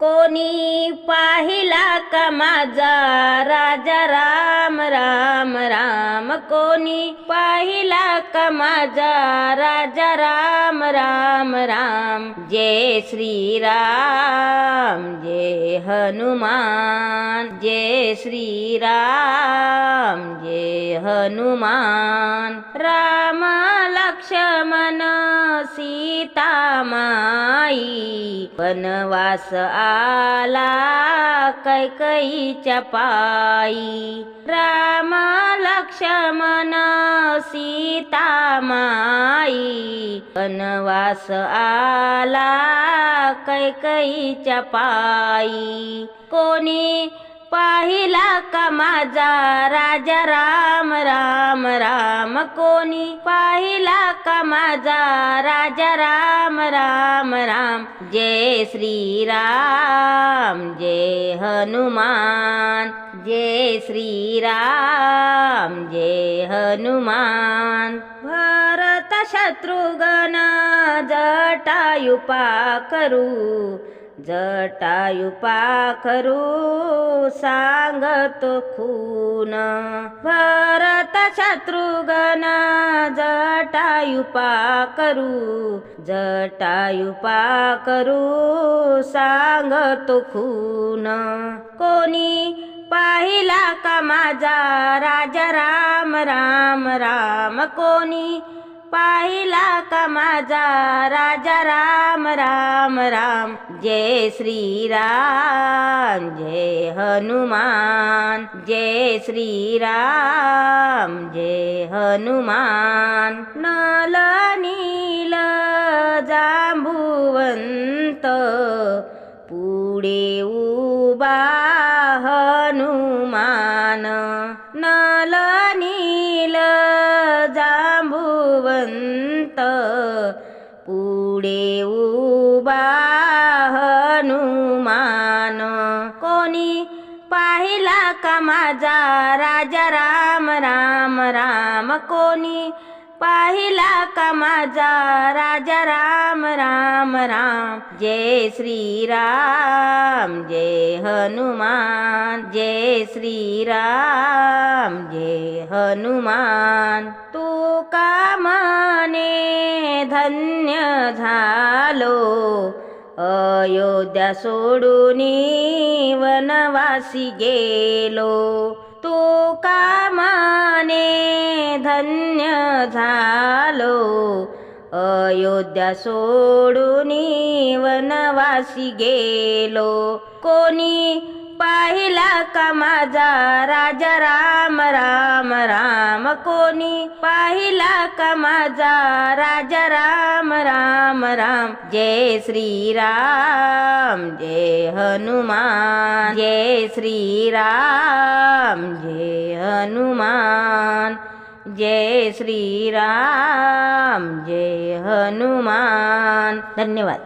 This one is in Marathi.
कोणी पाहिला का माझा राजा? राम राम राम. कोणी पाहिला का माझा राजा? राम राम राम. जय श्री राम जय हनुमान. जय श्री राम जय हनुमान. राम लक्ष्मण सीतामाई वनवास आला कैकईच्या पायी. राम लक्ष्मण सीतामाई वनवास आला कैकईच्या पायी. कोणी पाहिला का माझा राजा? राम राम राम. कोणी पाहिला का माझा? राजा राम राम राम. जय श्री राम जय हनुमान. जय श्री राम जय हनुमान. भारत शत्रुघ्न जटायुपा करू जटायु पाखरू सांगतो खून. भरत शत्रुघ्न जटायु पाखरू जटायु पाखरू सांगतो खून. कोणी पाहिला का माझा राजा? राम राम राम. कोणी पाहिला का माझा राजा राम राम राम. जय श्री राम जय हनुमान. जय श्री राम जय हनुमान. नल नील जांबुवंत पुढे उबा हनुमान. पुढे उबा हनुमान. कोणी पाहिला का माझा राजा? राम राम राम. कोणी पाहिला का माझा राजा राम राम राम. जय श्री राम जय हनुमान. जय श्री राम जय हनुमान. तू का माने धन्य झालो? अयोध्या सोडून वनवासी गेलो. तू का झालो. अयोध्या सोडून वनवासी गेलो. कोणी पाहिला का माझा राजा? राम राम राम. कोणी पाहिला का माझा राजा? राम राम राम. जय श्री राम जय हनुमान. जय श्री राम जय हनुमान. जय श्री राम जय हनुमान. धन्यवाद.